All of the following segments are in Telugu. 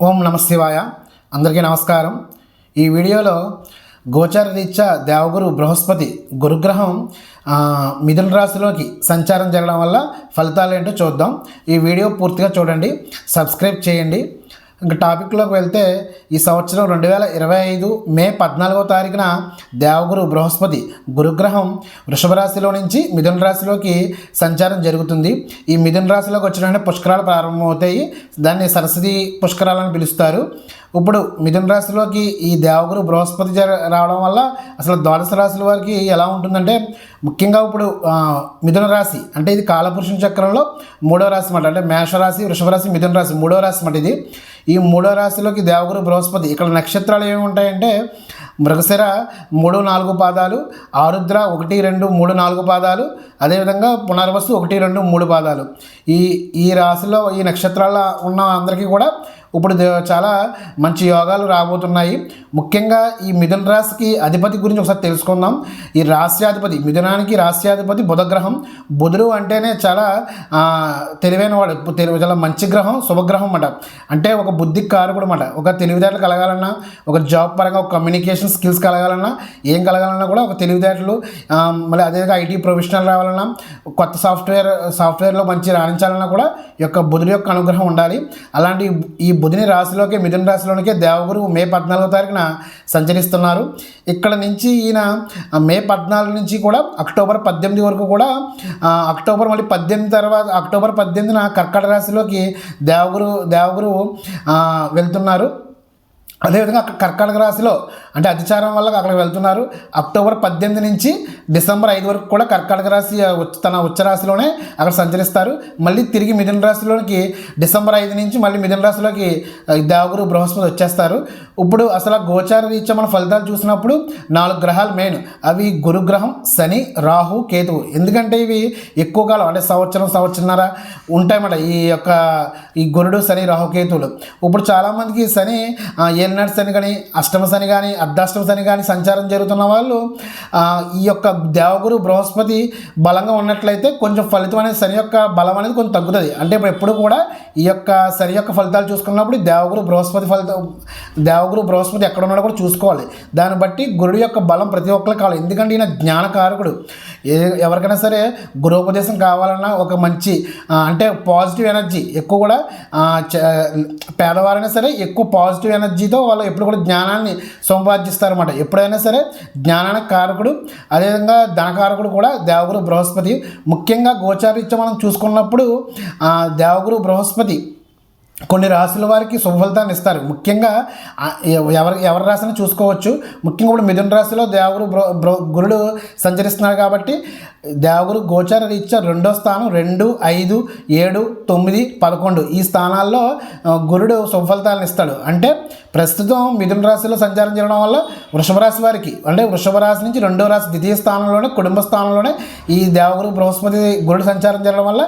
ఓం నమ శివాయ. అందరికీ నమస్కారం. ఈ వీడియోలో గోచార రీత్యా దేవగురు బృహస్పతి గురుగ్రహం మిథున రాశిలోకి సంచారం జరగడం వల్ల ఫలితాలు ఏంటో చూద్దాం. ఈ వీడియో పూర్తిగా చూడండి. సబ్స్క్రైబ్ చేయండి. ఇంకా టాపిక్లోకి వెళ్తే ఈ సంవత్సరం రెండు వేల ఇరవై ఐదు మే పద్నాలుగో తారీఖున దేవగురు బృహస్పతి గురుగ్రహం వృషభ రాశిలో నుంచి మిథున రాశిలోకి సంచారం జరుగుతుంది. ఈ మిథున రాశిలోకి వచ్చిన పుష్కరాలు ప్రారంభమవుతాయి. దాన్ని సరస్వతి పుష్కరాలని పిలుస్తారు. ఇప్పుడు మిథున రాశిలోకి ఈ దేవగురు బృహస్పతి రావడం వల్ల అసలు ద్వాదశ రాశుల వారికి ఎలా ఉంటుందంటే ముఖ్యంగా ఇప్పుడు మిథున రాశి అంటే ఇది కాలపురుషుని చక్రంలో మూడో రాశి అన్నమాట. అంటే మేషరాశి వృషభ రాశి మిథున రాశి మూడో రాశి మాట ఇది. ఈ మూడో రాశిలోకి దేవగురు బృహస్పతి ఇక్కడ నక్షత్రాలు ఏమి ఉంటాయంటే మృగశిర మూడు నాలుగు పాదాలు ఆరుద్ర ఒకటి రెండు మూడు నాలుగు పాదాలు అదేవిధంగా పునర్వసు ఒకటి రెండు మూడు పాదాలు. ఈ ఈ రాశిలో ఈ నక్షత్రాల ఉన్న అందరికీ కూడా ఇప్పుడు చాలా మంచి యోగాలు రాబోతున్నాయి. ముఖ్యంగా ఈ మిథున రాశికి అధిపతి గురించి ఒకసారి తెలుసుకుందాం. ఈ రాశ్యాధిపతి మిథునానికి రాశ్యాధిపతి బుధగ్రహం. బుధుడు అంటేనే చాలా తెలివైన వాడు తెలివి చాలా మంచి గ్రహం శుభగ్రహం అన్నమాట. అంటే ఒక బుద్ధి కారకుడు అన్నమాట. ఒక తెలివితేటలు కలగాలన్నా ఒక జాబ్ పరంగా ఒక కమ్యూనికేషన్ స్కిల్స్ కలగాలన్నా ఏం కలగాలన్నా కూడా ఒక తెలివితేటలు మళ్ళీ అదేవిధంగా ఐటీ ప్రొఫెషనల్ రావాలన్నా కొత్త సాఫ్ట్వేర్ సాఫ్ట్వేర్లో మంచి రాణించాలన్నా కూడా ఈ యొక్క బుధుడి యొక్క అనుగ్రహం ఉండాలి. అలాంటి ఈ బుధుని రాశిలోకి మిథున రాశిలోనికి దేవగురు మే పద్నాలుగో తారీఖున సంచరిస్తున్నారు. ఇక్కడ నుంచి ఈయన మే పద్నాలుగు నుంచి కూడా అక్టోబర్ పద్దెనిమిది వరకు కూడా అక్టోబర్ మళ్ళీ పద్దెనిమిది తర్వాత అక్టోబర్ పద్దెనిమిదిన కర్కట రాశిలోకి దేవగురు దేవగురు వెళ్తున్నారు. అదేవిధంగా అక్కడ కర్కాటక రాశిలో అంటే అతిచారం వల్ల అక్కడికి వెళ్తున్నారు. అక్టోబర్ పద్దెనిమిది నుంచి డిసెంబర్ ఐదు వరకు కూడా కర్కాటక రాశి తన ఉచ్చ రాశిలోనే అక్కడ సంచరిస్తారు. మళ్ళీ తిరిగి మిథున రాశిలోకి డిసెంబర్ ఐదు నుంచి మళ్ళీ మిథున రాశిలోకి దేవగురు బృహస్పతి వచ్చేస్తారు. ఇప్పుడు అసలు గోచార రీత్యా మన ఫలితాలు చూసినప్పుడు నాలుగు గ్రహాలు మెయిన్. అవి గురుగ్రహం శని రాహు కేతువు. ఎందుకంటే ఇవి ఎక్కువ కాలం అంటే సంవత్సరం సంవత్సరన్నర ఉంటాయన్నమాట ఈ యొక్క ఈ గురుడు శని రాహు కేతువులు. ఇప్పుడు చాలామందికి శని ఏ ఏలినాటి శని కానీ అష్టమ శని కానీ అర్ధాష్టమ శని కానీ సంచారం జరుగుతున్న వాళ్ళు ఈ యొక్క దేవగురు బృహస్పతి బలంగా ఉన్నట్లయితే కొంచెం ఫలితం అనేది శని యొక్క బలం అనేది కొంచెం తగ్గుతుంది. అంటే ఇప్పుడు ఎప్పుడు కూడా ఈ యొక్క శని యొక్క ఫలితాలు చూసుకున్నప్పుడు దేవగురు బృహస్పతి ఫలితం దేవగురు బృహస్పతి ఎక్కడ ఉన్నాడో కూడా చూసుకోవాలి. దాన్ని బట్టి గురుడు యొక్క బలం ప్రతి ఒక్కరికి కావాలి. ఎందుకంటే ఈయన జ్ఞానకారకుడు. ఏ ఎవరికైనా సరే గృహోపదేశం కావాలన్నా ఒక మంచి అంటే పాజిటివ్ ఎనర్జీ. ఎక్కువ కూడా పేదవారైనా సరే ఎక్కువ పాజిటివ్ ఎనర్జీతో వాళ్ళు ఎప్పుడు కూడా జ్ఞానాన్ని సంపాదిస్తారన్నమాట. ఎప్పుడైనా సరే జ్ఞానానికి కారకుడు అదేవిధంగా ధనకారకుడు కూడా దేవగురు బృహస్పతి. ముఖ్యంగా గోచారీత్యం మనం చూసుకున్నప్పుడు దేవగురు బృహస్పతి కొన్ని రాశుల వారికి శుభఫలితాన్ని ఇస్తారు. ముఖ్యంగా ఎవరు ఎవరి ఎవరి రాశిని చూసుకోవచ్చు. ముఖ్యంగా ఇప్పుడు మిథున రాశిలో దేవగురు బ్రో బ్రో గురుడు సంచరిస్తున్నారు కాబట్టి దేవగురు గోచార రీత్యా రెండో స్థానం రెండు ఐదు ఏడు తొమ్మిది పదకొండు. ఈ స్థానాల్లో గురుడు సుఫలితాలను ఇస్తాడు. అంటే ప్రస్తుతం మిథున రాశిలో సంచారం చేయడం వల్ల వృషభ రాశి వారికి అంటే వృషభ రాశి నుంచి రెండో రాశి ద్వితీయ స్థానంలోనే కుటుంబ స్థానంలోనే ఈ దేవగురు బృహస్పతి గురుడు సంచారం చేయడం వల్ల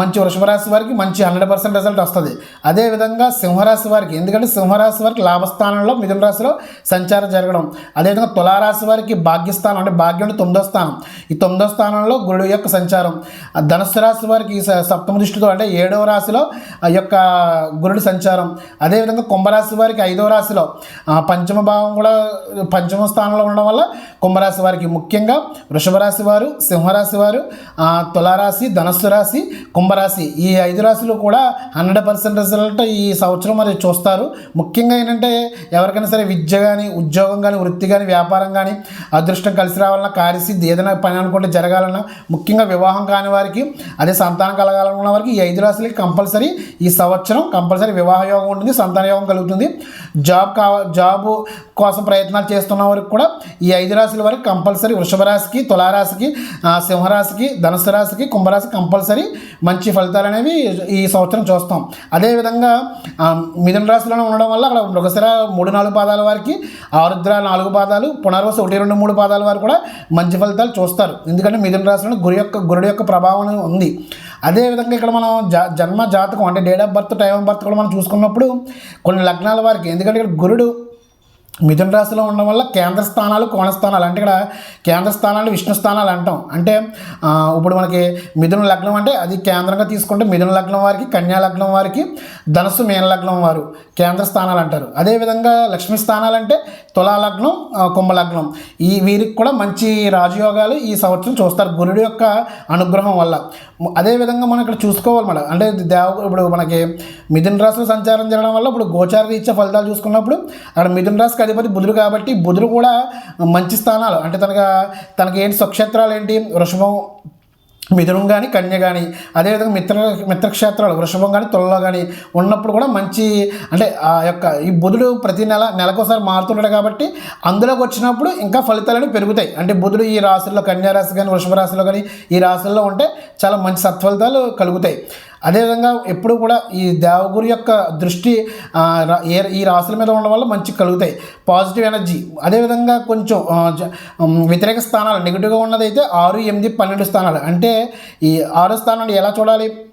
మంచి వృషభ రాశి వారికి మంచి హండ్రెడ్ పర్సెంట్ రిజల్ట్ వస్తుంది. అదేవిధంగా సింహరాశి వారికి ఎందుకంటే సింహరాశి వారికి లాభస్థానంలో మిథున రాశిలో సంచారం జరగడం. అదేవిధంగా తులారాశి వారికి భాగ్యస్థానం అంటే భాగ్యం అంటే తొమ్మిదో స్థానం. ఈ తొమ్మిదో స్థానంలో గురుడు యొక్క సంచారం. ఆ రాశి వారికి సప్తమ దృష్టితో అంటే ఏడవ రాశిలో ఆ యొక్క గురుడి సంచారం. అదేవిధంగా కుంభరాశి వారికి ఐదవ రాశిలో పంచమ భావం కూడా పంచమ స్థానంలో ఉండడం వల్ల కుంభరాశి వారికి ముఖ్యంగా వృషభ రాశి వారు సింహరాశి వారు తులారాశి ధనస్సు రాశి కుంభరాశి ఈ ఐదు రాశులు కూడా హండ్రెడ్ పర్సెంట్ రిజల్ట్ ఈ సంవత్సరం మరి చూస్తారు. ముఖ్యంగా ఏంటంటే ఎవరికైనా సరే విద్య కానీ ఉద్యోగం కానీ వృత్తి కానీ వ్యాపారం కానీ అదృష్టం కలిసి రావాలన్నా కార్యసిద్ధి ఏదైనా పని అనుకుంటే జరగాలి. జరగాలన్నా ముఖ్యంగా వివాహం కాని వారికి అదే సంతానం కలగాలనుకున్న వారికి ఈ ఐదు రాశులకి కంపల్సరీ ఈ సంవత్సరం కంపల్సరీ వివాహ యోగం ఉంటుంది సంతాన యోగం కలుగుతుంది. జాబ్ కావ జాబ్ కోసం ప్రయత్నాలు చేస్తున్న వారికి కూడా ఈ ఐదు రాశుల వరకు కంపల్సరీ వృషభ రాశికి తులారాశికి సింహరాశికి ధనుసు రాశికి కుంభరాశి కంపల్సరీ మంచి ఫలితాలు అనేవి ఈ సంవత్సరం చూస్తాం. అదేవిధంగా మిథున రాశిలోనే ఉండడం వల్ల అక్కడ మృగశిర మూడు నాలుగు పాదాల వారికి ఆరుద్ర నాలుగు పాదాలు పునర్వసు ఒకటి రెండు మూడు పాదాల వారు కూడా మంచి ఫలితాలు చూస్తారు. ఎందుకంటే మిథున రాశిలో గురు యొక్క గురుడు యొక్క ప్రభావం ఉంది. అదేవిధంగా ఇక్కడ మనం జా జన్మ జాతకం అంటే date of birth time of birth కూడా మనం చూసుకున్నప్పుడు కొన్ని లగ్నాల వారికి ఎందుకంటే ఇక్కడ గురుడు మిథున రాశిలో ఉండడం వల్ల కేంద్ర స్థానాలు కోణ స్థానాలు అంటే ఇక్కడ కేంద్ర స్థానాలు విష్ణు స్థానాలు అంటాం. అంటే ఇప్పుడు మనకి మిథున లగ్నం అంటే అది కేంద్రంగా తీసుకుంటే మిథున లగ్నం వారికి కన్యా లగ్నం వారికి ధనస్సు మేన లగ్నం వారు కేంద్ర స్థానాలు అంటారు. అదేవిధంగా లక్ష్మీ స్థానాలు అంటే తులా లగ్నం కుంభ లగ్నం. ఈ వీరికి కూడా మంచి రాజయోగాలు ఈ సంవత్సరం చూస్తారు గురుడు యొక్క అనుగ్రహం వల్ల. అదేవిధంగా మనం ఇక్కడ చూసుకోవాలి మేడం. అంటే దేవ ఇప్పుడు మనకి మిథున రాశులు సంచారం జరగడం వల్ల ఇప్పుడు గోచార రీత్యా ఫలితాలు చూసుకున్నప్పుడు అక్కడ మిథున రాశి అధిపతి బుధుడు కాబట్టి బుధుడు కూడా మంచి స్థానాలు. అంటే తనగా తనకి ఏంటి స్వక్షేత్రాలు ఏంటి? వృషభం మిథునం కానీ కన్య కానీ అదేవిధంగా మిత్ర మిత్రక్షేత్రాలు వృషభం కానీ తులలో కానీ ఉన్నప్పుడు కూడా మంచి అంటే ఆ యొక్క ఈ బుధుడు ప్రతి నెల నెలకోసారి మారుతుంటాడు కాబట్టి అందులోకి వచ్చినప్పుడు ఇంకా ఫలితాలు పెరుగుతాయి. అంటే బుధుడు ఈ రాశుల్లో కన్యారాశి కానీ వృషభ రాశిలో కానీ ఈ రాశుల్లో ఉంటే చాలా మంచి సత్ఫలితాలు కలుగుతాయి. అదేవిధంగా ఎప్పుడు కూడా ఈ దేవగురు యొక్క దృష్టి ఏ ఈ రాశుల మీద ఉండడం వల్ల మంచి కలుగుతాయి. పాజిటివ్ ఎనర్జీ అదేవిధంగా కొంచెం జ- వ్యతిరేక స్థానాలు. నెగిటివ్గా ఉన్నదైతే ఆరు ఎనిమిది పన్నెండు స్థానాలు. అంటే ఈ ఆరో స్థానాన్ని ఎలా చూడాలి?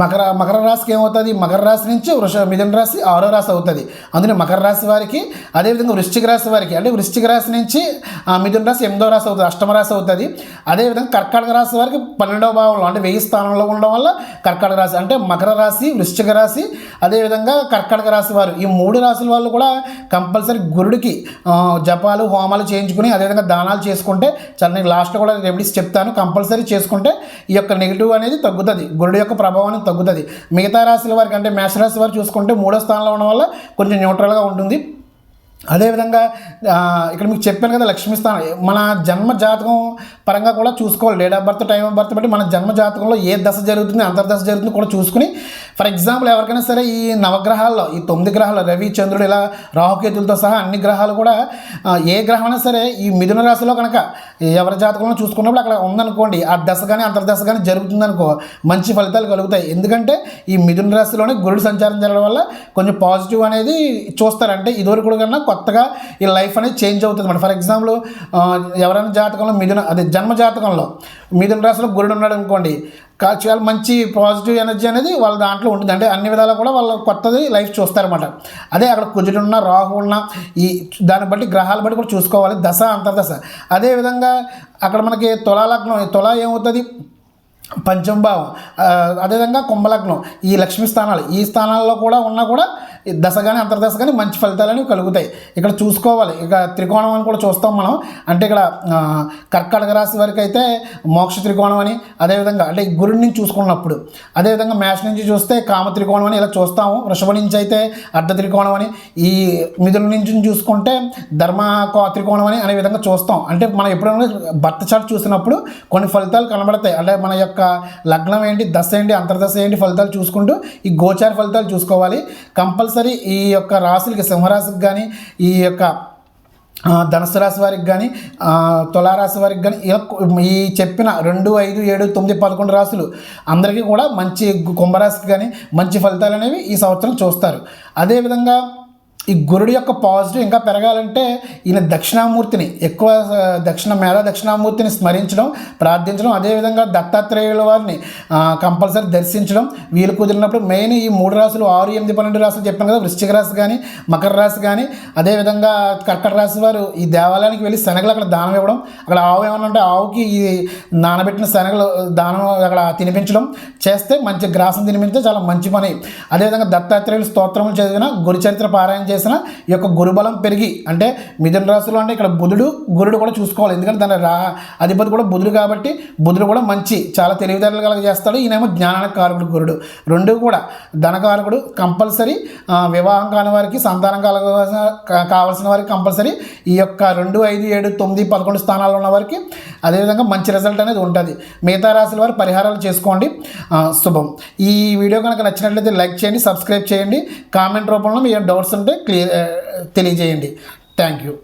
మకర మకర రాశికి ఏమవుతుంది? మకర రాశి నుంచి వృష మిథున రాశి ఆరో రాశి అవుతుంది. అందుకని మకర రాశి వారికి అదేవిధంగా వృశ్చిక రాశి వారికి అంటే వృశ్చిక రాశి నుంచి మిథున రాశి ఎనిమిదో రాశి అవుతుంది అష్టమ రాశి అవుతుంది. అదేవిధంగా కర్కాటక రాశి వారికి పన్నెండవ భావంలో అంటే వెయ్యి స్థానంలో ఉండడం వల్ల కర్కాటక రాశి అంటే మకర రాశి వృశ్చిక రాశి అదేవిధంగా కర్కాటక రాశి వారు ఈ మూడు రాశుల వాళ్ళు కూడా కంపల్సరీ గురుడికి జపాలు హోమాలు చేయించుకుని అదేవిధంగా దానాలు చేసుకుంటే చాలా నేను లాస్ట్లో కూడా రెమెడీస్ చెప్తాను. కంపల్సరీ చేసుకుంటే ఈ యొక్క నెగిటివ్ అనేది తగ్గుతుంది. గురుడు యొక్క ప్రభావం అనేది తగ్గుతుంది. మిగతా రాశుల వారికి అంటే మేషరాశి వారు చూసుకుంటే మూడో స్థానంలో ఉండడం వల్ల కొంచెం న్యూట్రల్గా ఉంటుంది. అదేవిధంగా ఇక్కడ మీకు చెప్పాను కదా లక్ష్మీ స్థానం. మన జన్మ జాతకం పరంగా కూడా చూసుకోవాలి. Date of birth time of birth బట్టి మన జన్మ జాతకంలో ఏ దశ జరుగుతుంది అంతర్దశ జరుగుతుంది కూడా చూసుకుని ఫర్ ఎగ్జాంపుల్ ఎవరికైనా సరే ఈ నవగ్రహాల్లో ఈ తొమ్మిది గ్రహాలు రవి చంద్రుడు ఇలా రాహుకేతులతో సహా అన్ని గ్రహాలు కూడా ఏ గ్రహం అయినా సరే ఈ మిథున రాశిలో కనుక ఎవరి జాతకంలో చూసుకున్నప్పుడు అక్కడ ఉందనుకోండి ఆ దశ కానీ అంతర్దశ కానీ జరుగుతుందనుకో మంచి ఫలితాలు కలుగుతాయి. ఎందుకంటే ఈ మిథున రాశిలోనే గురుడు సంచారం జరగడం వల్ల కొంచెం పాజిటివ్ అనేది చూస్తారంటే ఇదివరకు కూడా కన్నా కొత్తగా ఈ లైఫ్ అనేది చేంజ్ అవుతుంది. మన ఫర్ ఎగ్జాంపుల్ ఎవరైనా జాతకంలో మిథున అదే జన్మ జాతకంలో మిథున రాశిలో గురుడు ఉన్నాడు అనుకోండి కా- చాలా మంచి పాజిటివ్ ఎనర్జీ అనేది వాళ్ళ దాంట్లో ఉంటుంది. అంటే అన్ని విధాలా కూడా వాళ్ళ కొత్తది లైఫ్ చూస్తారన్నమాట. అదే అక్కడ కుజుడున్న రాహు ఉన్న ఈ దాన్ని బట్టి గ్రహాలు బట్టి కూడా చూసుకోవాలి. దశ అంతర్దశ. అదేవిధంగా అక్కడ మనకి తులాలగ్నం తులా ఏమవుతుంది? పంచమ భావం అదేవిధంగా కుంభలగ్నం. ఈ లక్ష్మీ స్థానాలు ఈ స్థానాల్లో కూడా ఉన్నా కూడా దశ కానీ అంతర్దశ కానీ మంచి ఫలితాలు అనేవి కలుగుతాయి. ఇక్కడ చూసుకోవాలి. ఇక త్రికోణం అని కూడా చూస్తాం మనం. అంటే ఇక్కడ ఆ, కర్కాటక రాశి వరకు అయితే మోక్ష త్రికోణం అని అదేవిధంగా అంటే ఈ గురుడి నుంచి చూసుకున్నప్పుడు అదేవిధంగా మేష నుంచి చూస్తే కామ త్రికోణం అని ఇలా చూస్తాము. వృషభ నుంచి అయితే అర్ధ త్రికోణం అని ఈ మిథుల నుంచి చూసుకుంటే ధర్మ త్రికోణం అని అనే విధంగా చూస్తాం. అంటే మనం ఎప్పుడైనా భర్త చార్ట్ చూసినప్పుడు కొన్ని ఫలితాలు కనబడతాయి. అంటే మన యొక్క లగ్నం ఏంటి దశ ఏంటి అంతర్దశ ఏంటి ఫలితాలు చూసుకుంటూ ఈ గోచార ఫలితాలు చూసుకోవాలి. కంపల్సరీ ఈ యొక్క రాశులకి సింహరాశికి కానీ ఈ యొక్క ధనుసు రాశి వారికి కానీ తులారాశి వారికి కానీ ఇలా ఈ చెప్పిన రెండు ఐదు ఏడు తొమ్మిది పదకొండు రాశులు అందరికీ కూడా మంచి కుంభరాశికి కానీ మంచి ఫలితాలు అనేవి ఈ సంవత్సరం చూస్తారు. అదేవిధంగా ఈ గురుడు యొక్క పాజిటివ్ ఇంకా పెరగాలంటే ఈయన దక్షిణామూర్తిని ఎక్కువ దక్షిణ మేధా దక్షిణామూర్తిని స్మరించడం ప్రార్థించడం అదేవిధంగా దత్తాత్రేయుల వారిని కంపల్సరీ దర్శించడం వీలు కుదిరినప్పుడు మెయిన్ ఈ మూడు రాసులు ఆరు ఎనిమిది పన్నెండు రాసులు చెప్పాను కదా వృశ్చిక రాశి కానీ మకర రాశి కానీ అదేవిధంగా కర్కట రాశి వారు ఈ దేవాలయానికి వెళ్ళి శనగలు అక్కడ దానం ఇవ్వడం అక్కడ ఆవు ఏమన్నా ఉంటే ఆవుకి ఈ నానబెట్టిన శనగలు దానం అక్కడ తినిపించడం చేస్తే మంచి గ్రాసం తినిపించితే చాలా మంచి పని. అదేవిధంగా దత్తాత్రేయులు స్తోత్రములు చదివిన గురు చరిత్ర పారాయణ చేసిన ఈ యొక్క గురుబలం పెరిగి అంటే మిథున రాశిలో అంటే ఇక్కడ బుధుడు గురుడు కూడా చూసుకోవాలి. ఎందుకంటే దాని రా అధిపతి కూడా బుధుడు కాబట్టి బుధుడు కూడా మంచి చాలా తెలివితేటలు కలగ చేస్తాడు. ఈయనేమో జ్ఞానకారకుడు గురుడు. రెండు కూడా ధనకారకుడు కంపల్సరీ వివాహం కాని వారికి సంతానం కలగవలసిన కావాల్సిన వారికి కంపల్సరీ ఈ యొక్క రెండు ఐదు ఏడు తొమ్మిది పదకొండు స్థానాల్లో ఉన్న వారికి అదేవిధంగా మంచి రిజల్ట్ అనేది ఉంటుంది. మిగతా రాశుల వారు పరిహారాలు చేసుకోండి. శుభం. ఈ వీడియో కనుక నచ్చినట్లయితే లైక్ చేయండి సబ్స్క్రైబ్ చేయండి. కామెంట్ రూపంలో మీ డౌట్స్ ఉంటే క్లియర్ తెలియజేయండి. Thank you.